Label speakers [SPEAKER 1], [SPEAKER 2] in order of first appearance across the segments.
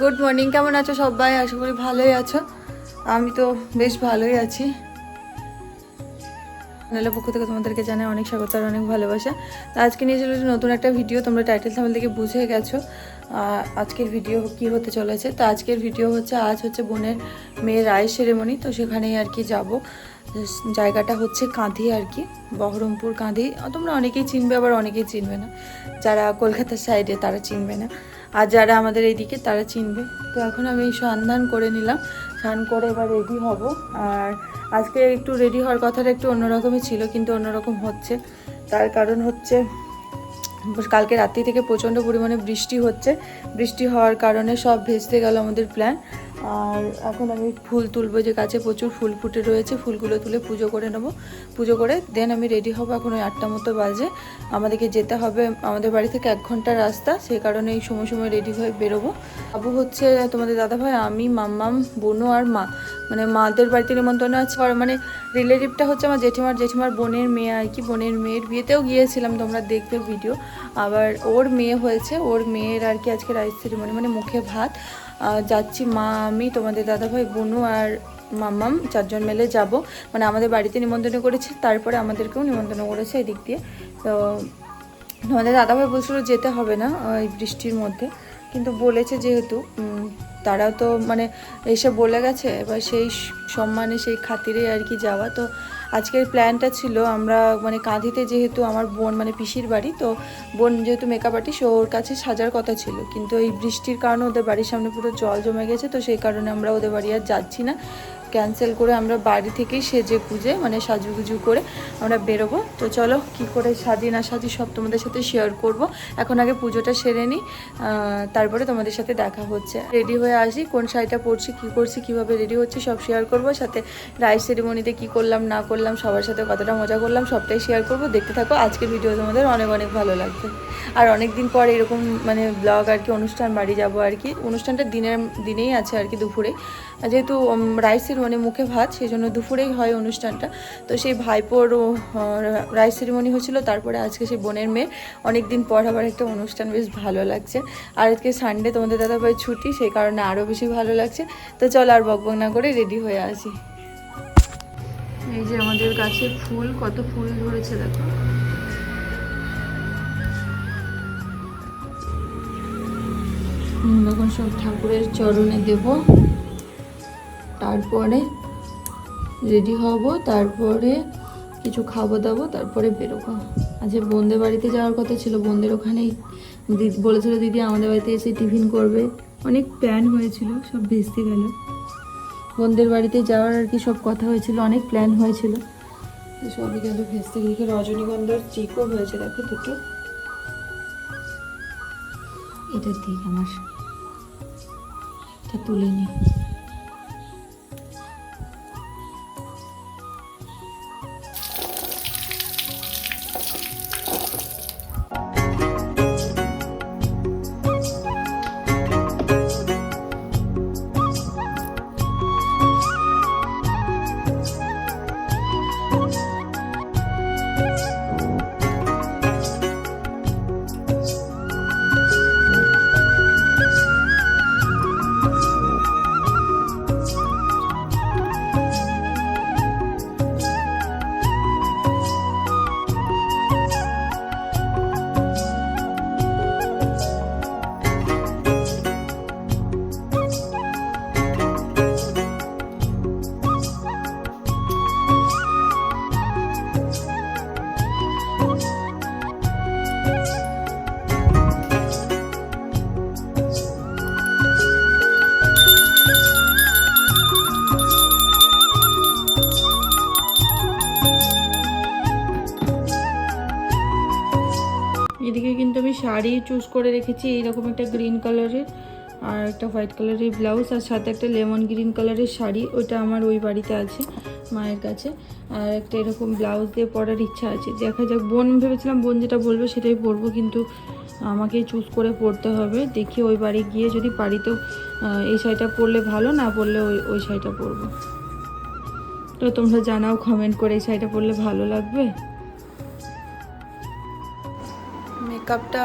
[SPEAKER 1] Good morning কেমন আছো সবাই? আশা করি ভালোই আছো। আমি তো বেশ ভালোই আছি। চ্যানেলের পক্ষ থেকে তোমাদেরকে জানাই অনেক স্বাগত আর অনেক ভালোবাসা। তো আজকে নিয়ে চলে নতুন একটা ভিডিও তোমরা টাইটেল থামেল থেকে বুঝে গেছো। আজকের ভিডিও কি হতে চলেছে? তো আজকের ভিডিও হচ্ছে, আজ হচ্ছে বোনের মেয়ের রায় সেরেমনি তো সেখানেই আর কি যাব। জায়গাটা হচ্ছে কাঁধি আর কি, বহরমপুর কাঁধি। তোমরা অনেকেই চিনবে, আবার অনেকেই চিনবে না। যারা কলকাতার সাইডে তারা চিনবে না। আর যারা আমাদের এইদিকে, তারা চিনবে। তো এখন আমি সন্ধান করে নিলাম। স্নান করে এবার রেডি হব। আর আজকে একটু রেডি হওয়ার কথাটা একটু অন্যরকমই ছিল, কিন্তু অন্যরকম হচ্ছে। তার কারণ হচ্ছে কালকে রাত্রি থেকে প্রচণ্ড পরিমাণে বৃষ্টি হচ্ছে। বৃষ্টি হওয়ার কারণে সব ভেস্তে গেল আমাদের প্ল্যান আর এখন আমি ফুল তুলবো যে গাছে প্রচুর ফুল ফুটে রয়েছে, ফুলগুলো তুলে পুজো করে নেব। পুজো করে দেন আমি রেডি হব এখন ওই আটটা মতো বাজে। আমাদেরকে যেতে হবে, আমাদের বাড়ি থেকে এক ঘণ্টার রাস্তা সেই কারণে এই সময় সময় রেডি হয়ে বেরোবো। আবু হচ্ছে তোমাদের দাদাভাই, আমি, মাম্মাম বোনু আর মা। মানে মাদের বাড়িতে নিমন্ত্রণ আছে। আর মানে রিলেটিভটা হচ্ছে আমার জেঠিমার জেঠিমার বোনের মেয়ে আর কি, বোনের মেয়ের বিয়েতেও গিয়েছিলাম তোমরা দেখবে ভিডিও আবার ওর মেয়ে হয়েছে, ওর মেয়ের আর কি আজকে রাইস সেরিমনি মানে মুখে ভাত। যাচ্ছি মা, আমি, তোমাদের দাদাভাই, বনু আর মাম্মাম, চারজন মেলে যাব। মানে আমাদের বাড়িতে নিমন্ত্রণ করেছে, তারপরে আমাদেরকেও নিমন্ত্রণ করেছে এদিক দিয়ে। তো তোমাদের দাদাভাই বলছিল যেতে হবে না এই বৃষ্টির মধ্যে। কিন্তু বলেছে যেহেতু তারাও তো মানে এসে বলে গেছে, এবার সেই সম্মানে, সেই খাতিরে আর কি যাওয়া। তো আজকের প্ল্যানটা ছিল আমরা মানে কাঁধিতে যেহেতু আমার বোন মানে পিসির বাড়ি, তো বোন যেহেতু মেকআপ আর্টিস্ট ওর কাছে সাজার কথা ছিল। কিন্তু এই বৃষ্টির কারণে ওদের বাড়ির সামনে পুরো জল জমে গেছে, তো সেই কারণে আমরা ওদের বাড়ি আর যাচ্ছি না। ক্যান্সেল করে আমরা বাড়ি থেকেই সেজে পুজে মানে সাজুগুজু করে আমরা বেরোবো। তো চলো, কি করে সাজি না সাজি সব তোমাদের সাথে শেয়ার করব। এখন আগে পুজোটা সেরে নিই তারপরে তোমাদের সাথে দেখা হচ্ছে। রেডি হয়ে আসি, কোন শাড়িটা পরছি, কি করছি, কীভাবে রেডি হচ্ছে, সব শেয়ার করব। সাথে রাইস সেরিমনিতে কি করলাম, না করলাম, সবার সাথে কতটা মজা করলাম, সবটাই শেয়ার করব। দেখতে থাকো, আজকের ভিডিও তোমাদের অনেক অনেক ভালো লাগবে। আর অনেক দিন পর এরকম মানে ব্লগ আর কি, অনুষ্ঠান, বাড়ি যাব আর কি। অনুষ্ঠানটা দিনের, দিনেই আছে আর কি, দুপুরে। যেহেতু রাইসের মানে মুখে ভাত সেই জন্য দুপুরেই হয় অনুষ্ঠানটা। তো সেই ভাইপোর রাইস সেরিমনি হয়েছিল, তারপরে আজকে সেই বোনের মেয়ে অনেক দিন পর আবার একটা অনুষ্ঠান, বেশ ভালো লাগছে। আর আজকে সানডে তোমাদের দাদাভাই ছুটি, সেই কারণে আরও বেশি ভালো লাগছে। তো চল আর বকবক না করে রেডি হয়ে আসি। এই যে আমাদের গাছে ফুল, কত ফুল ধরেছে দেখো। সব ঠাকুরের চরণে দেব। তারপরে রেডি হব তারপরে কিছু খাব দাবো তারপরে বেরোবো। আজকে বোনদের বাড়িতে যাওয়ার কথা ছিল বোনদের ওখানেই দিদি বলেছিল দিদি আমাদের বাড়িতে এসে টিফিন করবে। অনেক প্ল্যান হয়েছিল সব ভেস্তে গেল। বোনদের বাড়িতে যাওয়ার আর কি সব কথা হয়েছিল অনেক প্ল্যান হয়েছিল। তো সবই গেল ভেস্তে গেলে রজনীগন্ধার চিকও হয়েছে দেখো দুটো। এটা দিক আমার। এটা তুলে নিই শাড়ি চুজ করে রেখেছি, এইরকম একটা গ্রিন কালারের আর একটা হোয়াইট কালারের ব্লাউজ আর সাথে একটা লেমন গ্রিন কালারের শাড়ি, ওটা আমার ওই বাড়িতে আছে, মায়ের কাছে। আর একটা এরকম ব্লাউজ দিয়ে পরার ইচ্ছা আছে। দেখা যাক, বোন, ভেবেছিলাম বোন যেটা বলবে সেটাই পরবো, কিন্তু আমাকেই চুজ করে পরতে হবে। দেখি ওই বাড়ি গিয়ে যদি পারি তো এই শাড়িটা পরলে ভালো, না পরলে ওই ওই শাড়িটা পরবো। তো তোমরা জানাও কমেন্ট করে, এই শাড়িটা পরলে ভালো লাগবে? মেকআপটা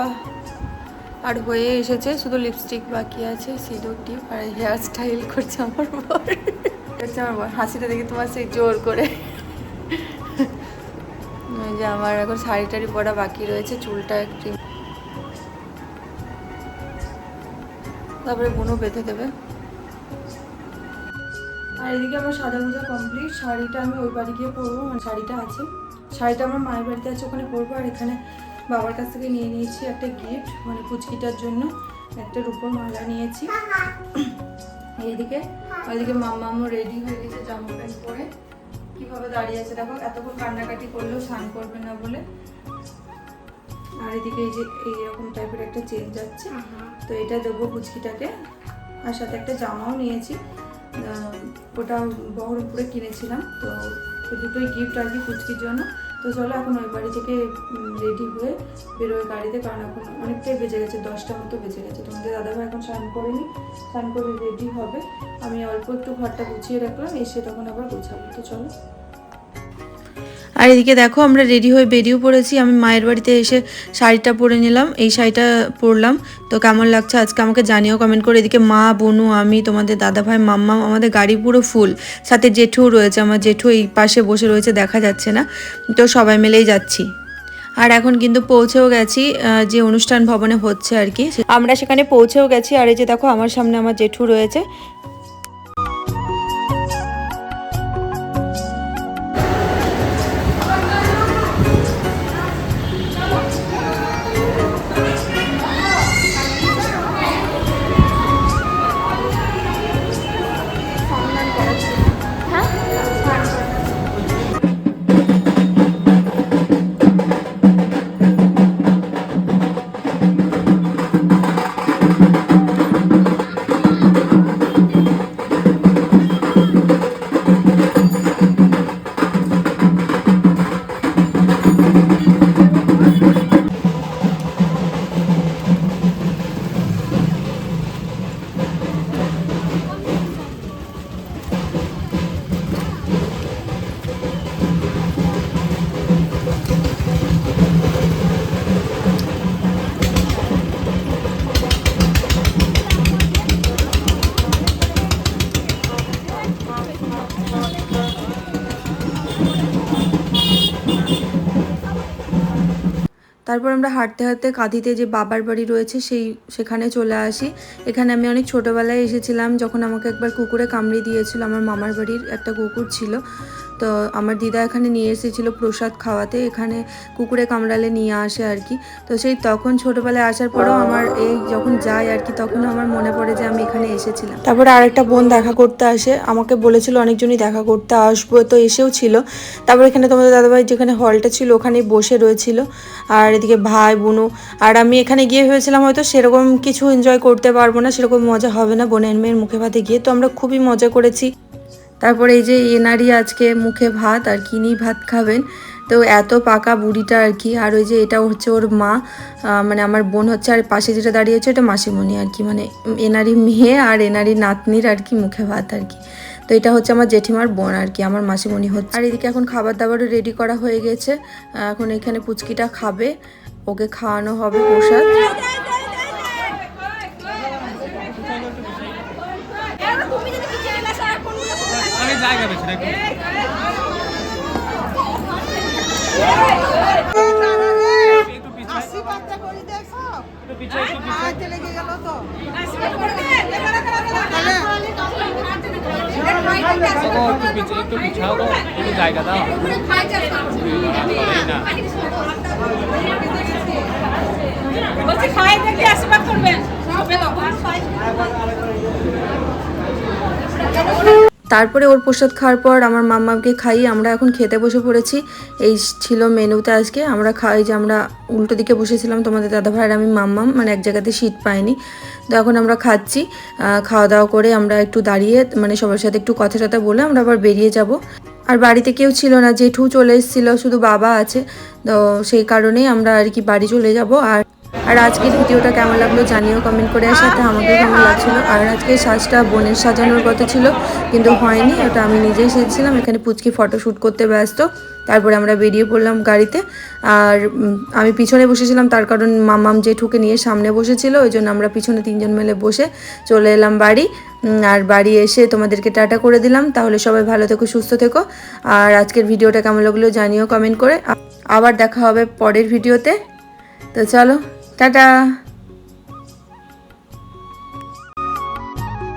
[SPEAKER 1] আর হয়ে এসেছে, শুধু লিপস্টিক বাকি আছে, সিঁদুর, টিপ আর হেয়ার স্টাইল করছে আমার বর। হচ্ছে আমার বর। হাসিটা দেখে তোমার সেই জোর করে। যে আমার এখন শাড়ি টাড়ি পরা বাকি রয়েছে, চুলটা একটি। তারপরে বুনো বেঁধে দেবে। আর এদিকে আমার সাদা মোজা কমপ্লিট শাড়িটা আমি ওই বাড়ি গিয়ে পরবো মানে শাড়িটা আছে। শাড়িটা আমার মায়ের বাড়িতে আছে, ওখানে পরবো। আর এখানে বাবার কাছ থেকে নিয়ে নিয়েছি একটা গিফট মানে পুচকিটার জন্য একটা রূপোর মালা নিয়েছি। এইদিকে, ওইদিকে মাম্মামও রেডি হয়ে গেছে জামা প্যান্ট পরে। কীভাবে দাঁড়িয়ে আছে দেখো, এতক্ষণ কান্নাকাটি করলেও স্নান করবে না বলে। আর এদিকে এই যে এইরকম টাইপের একটা চেন যাচ্ছে, তো এটা দেবো পুচকিটাকে। আর সাথে একটা জামাও নিয়েছি। ওটা বহরমপুরে কিনেছিলাম, তো দুটোই গিফট আর কি পুচকির জন্য। তো চলো এখন ওই বাড়ি থেকে রেডি হয়ে বেরোয় গাড়িতে, কারণ এখন অনেকটাই বেজে গেছে, দশটা মতো বেজে গেছে। তোমাদের দাদাভাই এখন স্নান করেনি, স্নান করে রেডি হবে। আমি অল্প একটু ঘরটা গুছিয়ে রাখলাম, এসে তখন আবার গোছাবো। তো চলো। আর এদিকে দেখো, আমরা রেডি হয়ে বেরিয়েও পড়েছি। আমি মায়ের বাড়িতে এসে শাড়িটা পরে নিলাম। এই শাড়িটা পরলাম। তো কেমন লাগছে আজকে আমাকে জানিও কমেন্ট করে। এদিকে মা, বোনু, আমি, তোমাদের দাদা ভাই, মাম্মা, আমাদের গাড়ি পুরো ফুল সাথে জেঠুও রয়েছে। আমার জেঠু এই পাশে বসে রয়েছে, দেখা যাচ্ছে না। তো সবাই মিলেই যাচ্ছি। আর এখন কিন্তু পৌঁছেও গেছি যে অনুষ্ঠান ভবনে হচ্ছে আর কি। আমরা সেখানে পৌঁছেও গেছি। আর এই যে দেখো, আমার সামনে আমার জেঠু রয়েছে। তারপর আমরা হাঁটতে হাঁটতে কাঁধিতে যে বাবার বাড়ি রয়েছে সেই, সেখানে চলে আসি। এখানে আমি অনেক ছোটোবেলায় এসেছিলাম, যখন আমাকে একবার কুকুরে কামড়ে দিয়েছিল, আমার মামার বাড়ির একটা কুকুর ছিল। তো আমার দিদা এখানে নিয়ে এসেছিল প্রসাদ খাওয়াতে, এখানে কুকুরে কামড়ালে নিয়ে আসে আর কি। তো সেই তখন ছোটোবেলায় আসার পরেও আমার এই যখন যাই আর কি তখন আমার মনে পড়ে যে আমি এখানে এসেছিলাম। তারপরে আরেকটা বোন দেখা করতে আসে, আমাকে বলেছিল অনেকজনই দেখা করতে আসব, তো এসেও ছিল। তারপর এখানে তোমাদের দাদাভাই যেখানে হলটা ছিল, ওখানেই বসে রয়েছিল। আর এদিকে ভাই বোনু আর আমি এখানে গিয়ে ভেবেছিলাম হয়তো সেরকম কিছু এনজয় করতে পারব না, সেরকম মজা হবে না বোনের মেয়ের মুখে ভাতে গিয়ে। তো আমরা খুবই মজা করেছি। তারপরে এই যে এনারি আজকে মুখে ভাত আর কিনি ভাত খাবেন, তো এত পাকা বুড়িটা আর কি। আর ওই যে এটা হচ্ছে ওর মা মানে আমার বোন হচ্ছে, আর পাশে যেটা দাঁড়িয়ে আছে এটা মাসিমণি আর কি মানে এনারি মেয়ে আর এনারি নাতনির আর কি মুখে ভাত আর কি। তো এটা হচ্ছে আমার জেঠিমার বোন আর কি, আমার মাসিমণি হচ্ছে। আর এদিকে এখন খাবার দাবারও রেডি করা হয়ে গেছে এখন এখানে পুচকিটা খাবে, ওকে খাওয়ানো হবে প্রসাদ
[SPEAKER 2] অনেক জায়গা বেশি নাকি একটু পিছাই
[SPEAKER 3] আসি পাত্তা করে দেখো
[SPEAKER 2] একটু পিছাই একটু পিছাই
[SPEAKER 3] হাতে লেগে গেল তো
[SPEAKER 2] দেখো একটু পিছে একটু পিছাও তো একটু জায়গা দাও
[SPEAKER 4] করবেন
[SPEAKER 1] তারপরে ওর প্রসাদ খাওয়ার পর আমার মাম্মাকে খাইয়ে আমরা এখন খেতে বসে পড়েছি। এই ছিল মেনুতে আজকে। আমরা খাই যে আমরা উল্টো দিকে বসেছিলাম, তোমাদের দাদা ভাইয়ের আমি মাম্মাম মানে এক জায়গাতে শীত পাইনি। তো এখন আমরা খাচ্ছি। খাওয়া দাওয়া করে আমরা একটু দাঁড়িয়ে মানে সবার সাথে একটু কথা টথা বলে আমরা আবার বেরিয়ে যাব। আর বাড়িতে কেউ ছিল না, জেঠু চলে এসেছিল, শুধু বাবা আছে। তো সেই কারণেই আমরা আর কি বাড়ি চলে যাব। আর আর আজকের ভিডিওটা কেমন লাগল জানিও কমেন্ট করে সাথে আমাকে কেমন লাগছিল। আর আজকে সাজটা বোনের সাজানোর কথা ছিল, কিন্তু হয়নি, ওটা আমি নিজেই সেজছিলাম। এখানে পুচকি ফটো শ্যুট করতে ব্যস্ত, তারপরে আমরা বেরিয়ে পড়লাম গাড়িতে। আর আমি পিছনে বসেছিলাম, তার কারণ মামাম জেঠুকে নিয়ে সামনে বসেছিল, ওই জন্য আমরা পিছনে তিনজন মিলে বসে চলে এলাম বাড়ি। আর বাড়ি এসে তোমাদেরকে টাটা করে দিলাম। তাহলে সবাই ভালো থেকো, সুস্থ থেকো। আর আজকের ভিডিওটা কেমন লাগল জানিও কমেন্ট করে। আবার দেখা হবে পরের ভিডিওতে। তো চলো। টাটা